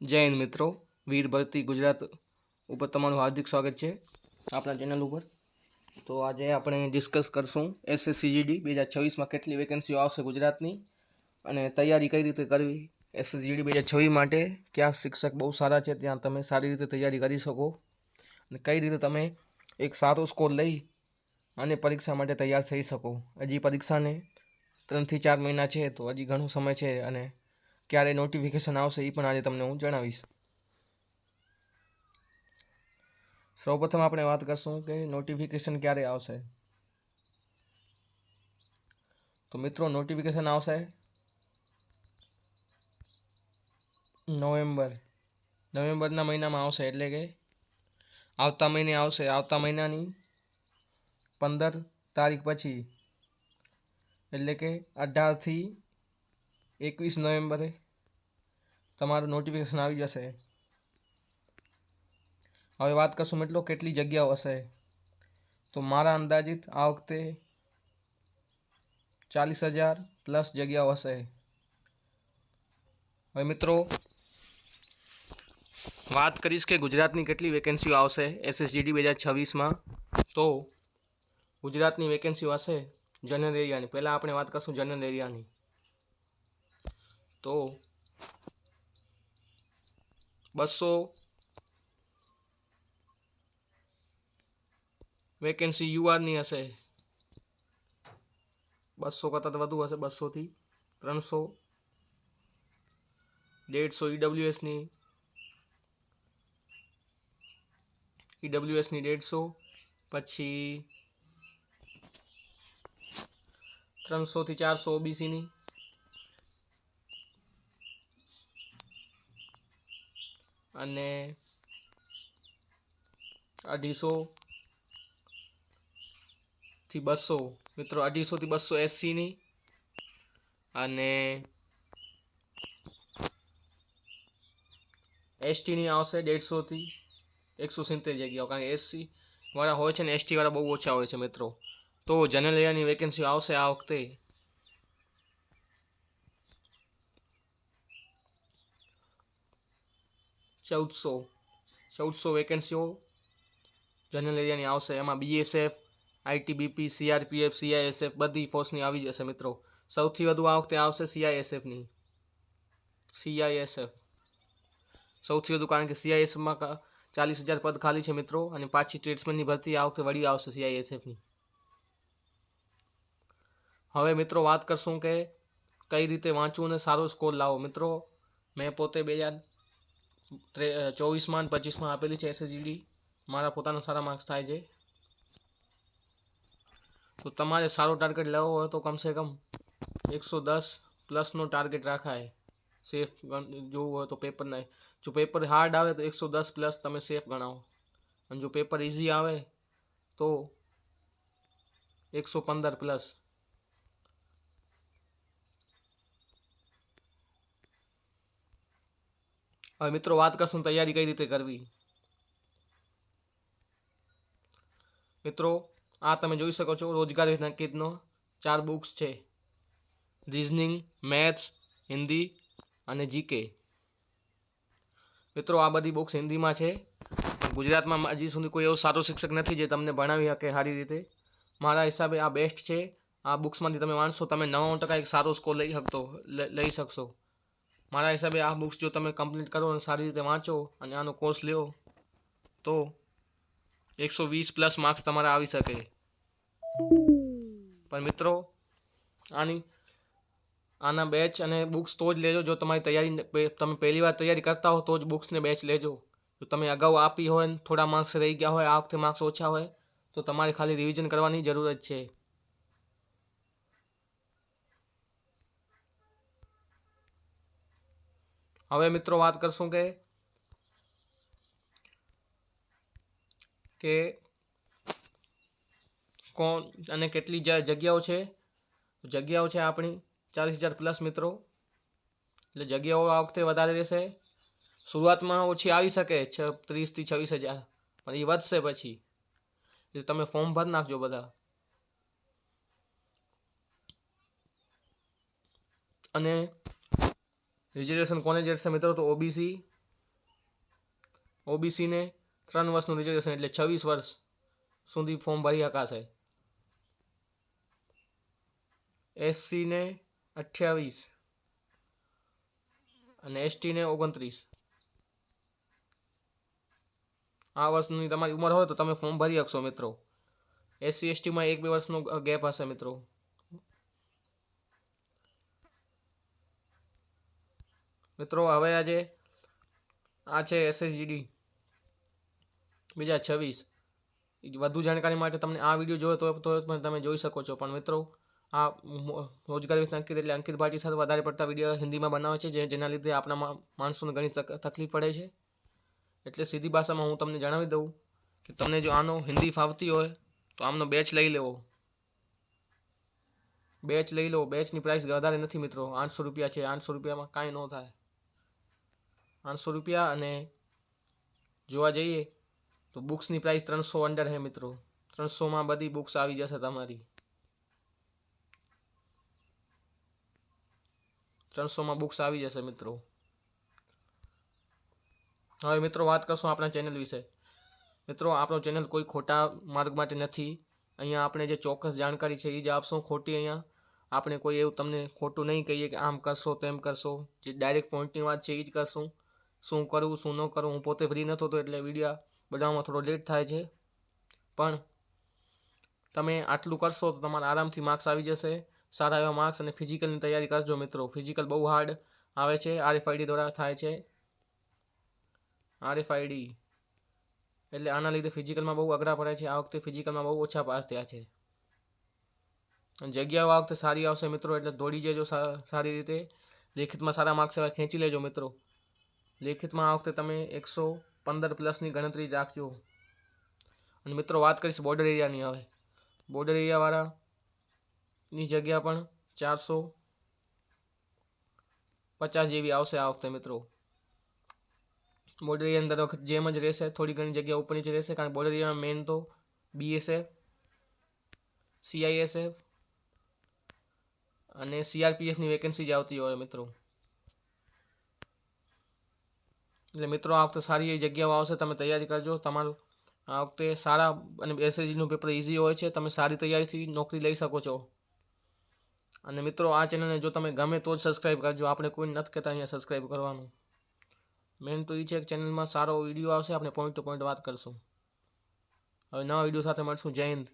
જય હિન્દ મિત્રો, વીર ભરતી ગુજરાત ઉપર તમારું હાર્દિક સ્વાગત છે આપણા ચેનલ ઉપર. તો આજે આપણે ડિસ્કસ કરશું એસએસસીજીડી બે હજાર છવ્વીસમાં કેટલી વેકેન્સીઓ આવશે ગુજરાતની અને તૈયારી કઈ રીતે કરવી એસએસજીડી બે હજાર છવ્વીસ માટે ક્યાં શિક્ષક બહુ સારા છે, ત્યાં તમે સારી રીતે તૈયારી કરી શકો અને કઈ રીતે તમે એક સારો સ્કોર લઈ અને પરીક્ષા માટે તૈયાર થઈ શકો. હજી પરીક્ષાને ત્રણથી ચાર મહિના છે, તો હજી ઘણો સમય છે અને ક્યારે નોટિફિકેશન આવશે એ પણ આજે તમને હું જણાવીશ. સૌપ્રથમ આપણે વાત કરશું કે નોટિફિકેશન ક્યારે આવશે. તો મિત્રો નોટિફિકેશન આવશે નવેમ્બર. નવેમ્બરના મહિનામાં આવશે એટલે કે આવતા મહિને આવશે. આવતા મહિનાની પંદર તારીખ પછી. એટલે કે અઢારથી એકવીસ નવેમ્બરે તમારું નોટિફિકેશન આવી જશે. હવે વાત કરશું મિત્રો કેટલી જગ્યાઓ હશે. તો મારા અંદાજિત આ વખતે ચાલીસ હજાર પ્લસ જગ્યાઓ હશે. હવે મિત્રો, વાત કરીશ કે ગુજરાતની કેટલી વેકેન્સીઓ આવશે એસએસજીડી બે હજાર છવ્વીસમાં. તો ગુજરાતની વેકેન્સીઓ હશે જનરલ એરિયાની. પહેલાં આપણે વાત કરશું જનરલ એરિયાની. તો બસો વેકેન્સી યુઆરની હશે. બસો કરતાં વધુ હશે બસોથી ત્રણસો. દેડસો ઈડબ્લ્યુએસની ઈડબ્લ્યુએસની દેડસો પછી ત્રણસોથી ચારસો ઓબીસીની અને અઢીસો થી બસો. મિત્રો અઢીસોથી બસો એંસીની અને એસટીની આવશે દેડસોથી એકસો સિત્તેર જગ્યાઓ કારણ કે એસસી વાળા હોય છે ને, એસટી વાળા બહુ ઓછા હોય છે મિત્રો. તો જનરલ એરિયાની વેકેન્સી આવશે આ વખતે. ચૌદસો. ચૌદસો વેકેન્સીઓ જનરલ એરિયાની આવશે. એમાં બીએસએફ આઈટીબીપી સીઆરપીએફ સીઆઈએસએફ બધી ફોર્સની આવી જશે મિત્રો. સૌથી વધુ આ વખતે આવશે સીઆઈએસએફની સીઆઈએસએફ સૌથી વધુ કારણ કે સીઆઈએસએફમાં ચાલીસ હજાર પદ ખાલી છે મિત્રો. અને પાછી ટ્રેડ્સમેનની ભરતી આ વખતે વળી આવશે સીઆઈએસએફની હવે મિત્રો વાત કરશું કે કઈ રીતે વાંચવું અને સારો સ્કોર લાવો. મિત્રો, મેં પોતે બે હજાર ચોવીસમાં અને પચીસમાં આપેલી છે એસએસજીડી. મારા પોતાના સારા માર્ક્સ થાય છે. તો તમારે સારો ટાર્ગેટ લેવો હોય તો કમસે કમ એકસો દસ પ્લસનો ટાર્ગેટ રાખાય. સેફ જોવું હોય તો પેપરના જો પેપર હાર્ડ આવે તો એકસો દસ પ્લસ તમે સેફ ગણાવો. અને જો પેપર ઇઝી આવે તો એકસો પંદર પ્લસ. હવે મિત્રો, વાત કરશું તૈયારી કઈ રીતે કરવી. મિત્રો, આ તમે જોઈ શકો છો, રોજગાર નક્કીનો ચાર બુક્સ છે. રિઝનિંગ, મેથ્સ, હિન્દી અને જીકે. મિત્રો, આ બધી બુક્સ હિન્દીમાં છે. ગુજરાતમાં હજી સુધી કોઈ એવો સારો શિક્ષક નથી જે તમને ભણાવી શકે સારી રીતે. મારા હિસાબે આ બેસ્ટ છે. આ બુક્સમાંથી તમે વાંચશો તમે નવ્વાણું ટકા એક સારો સ્કોર લઈ શકતો લઈ શકશો. મારા હિસાબે આ બુક્સ જો તમે કમ્પ્લીટ કરો અને સારી રીતે વાંચો અને આનો કોર્સ લ્યો, તો એકસો વીસ પ્લસ માર્ક્સ તમારા આવી શકે. પણ મિત્રો, આની, આના બેચ અને બુક્સ તો જ લેજો. જો તમારી તૈયારી તમે પહેલી વાર તૈયારી કરતા હો તો જ બુક્સને બેચ લેજો. જો તમે અગાઉ આપી હોય ને થોડા માર્ક્સ રહી ગયા હોય, આ વખતે માર્ક્સ ઓછા હોય, તો તમારે ખાલી રિવિઝન કરવાની જરૂર જ છે. હવે મિત્રો વાત કરશું કે કે કોણ અને કેટલી જગ્યાઓ છે. જગ્યાઓ છે આપણી ચાલીસ હજાર પ્લસ મિત્રો. એટલે જગ્યાઓ આ વખતે વધારે રહેશે. શરૂઆતમાં ઓછી આવી શકે છ ત્રીસથી છવ્વીસ હજાર. પણ એ વધશે પછી. એટલે તમે ફોર્મ ભરી નાખજો બધા. અને રિઝર્વેશન કોને જશે મિત્રો? તો ઓબીસી ઓબીસીને ત્રણ વર્ષનું રિઝર્વેશન એટલે છવ્વીસ વર્ષ સુધી ફોર્મ ભરી શકાશે એસસીને અઠ્યાવીસ અને એસટીને ઓગણત્રીસ. આ વર્ષની તમારી ઉંમર હોય તો તમે ફોર્મ ભરી શકશો મિત્રો. એસસી એસટીમાં એક બે વર્ષનો ગેપ હશે મિત્રો. મિત્રો, હવે આજે આ છે એસએસજીડી બીજા છવ્વીસ. વધુ જાણકારી માટે તમને આ વીડિયો જોયો તો પણ તમે જોઈ શકો છો. પણ મિત્રો, આ રોજગાર વિશે અંકિત એટલે અંકિત ભાટી સાથે વધારે પડતા વીડિયો હિન્દીમાં બનાવે છે જેના લીધે આપણા માણસોને ઘણી તકલીફ પડે છે. એટલે સીધી ભાષામાં હું તમને જણાવી દઉં કે તમને જો આનો હિન્દી ફાવતી હોય, તો આમનો બેચ લઈ લેવો. બેચ લઈ લો. બેચની પ્રાઇસ વધારે નથી મિત્રો. આઠસો રૂપિયા છે. આઠસો રૂપિયામાં કાંઈ ન થાય. આઠસો રૂપિયા અને જોવા જઈએ તો બુક્સની પ્રાઇસ ત્રણસો અંડર છે મિત્રો. ત્રણસોમાં બધી બુક્સ આવી જશે તમારી. ત્રણસોમાં બુક્સ આવી જશે મિત્રો. હવે મિત્રો વાત કરશું આપણા ચેનલ વિશે. મિત્રો, આપણો ચેનલ કોઈ ખોટા માર્ગ માટે નથી. અહીંયા આપણે જે ચોક્કસ જાણકારી છે એ જ આપશું. ખોટી અહીંયા આપણે કોઈ એવું તમને ખોટું નહીં કહીએ કે આમ કરશો તેમ કરશો. જે ડાયરેક્ટ પોઈન્ટની વાત છે એ જ કરશું. શું કરવું શું ન કરવું હું પોતે ફ્રી નહોતો તો એટલે વીડિયો બનાવવામાં થોડો લેટ થાય છે. પણ તમે આટલું કરશો તો તમારા આરામથી માર્ક્સ આવી જશે. સારા એવા માર્ક્સ અને ફિઝિકલની તૈયારી કરજો મિત્રો. ફિઝિકલ બહુ હાર્ડ આવે છે. આરએફઆઈડી દ્વારા થાય છે. આરએફઆઈડી એટલે આના લીધે ફિઝિકલમાં બહુ અઘરા પડે છે. આ વખતે ફિઝિકલમાં બહુ ઓછા પાસ થયા છે. જગ્યાઓ આ વખતે સારી આવશે મિત્રો, એટલે દોડી જજો સારી રીતે. લેખિતમાં સારા માર્ક્સ એવા ખેંચી લેજો મિત્રો. લેખિતમાં આ વખતે તમે એકસો પંદર પ્લસની ગણતરી રાખજો. અને મિત્રો, વાત કરીશ બોર્ડર એરિયાની હવે. બોર્ડર એરિયાવાળાની જગ્યા પણ ચારસો પચાસ જેવી આવશે આ વખતે મિત્રો. બોર્ડર એરિયા અંદર વખત જેમ જ રહેશે, થોડી ઘણી જગ્યા ઉપર નીચે રહેશે, કારણ કે બોર્ડર એરિયામાં મેન તો બીએસએફ સીઆઈએસએફ અને સીઆરપીએફની વેકેન્સી જ આવતી હોય મિત્રો. એટલે મિત્રો, આ વખતે સારી એવી જગ્યાઓ આવશે, તમે તૈયારી કરજો. તમારું આ વખતે સારા અને એસએસજીનું પેપર ઇઝી હોય છે. તમે સારી તૈયારીથી નોકરી લઈ શકો છો. અને મિત્રો, આ ચેનલને જો તમે ગમે તો જ સબસ્ક્રાઈબ કરજો. આપણે કોઈ નથી કહેતા અહીંયા સબસ્ક્રાઈબ કરવાનું. મેન તો એ છે કે ચેનલમાં સારો વીડિયો આવશે, આપણે પોઈન્ટ ટુ પોઈન્ટ વાત કરશું. હવે નવા વીડિયો સાથે મળશું. જય હિન્દ.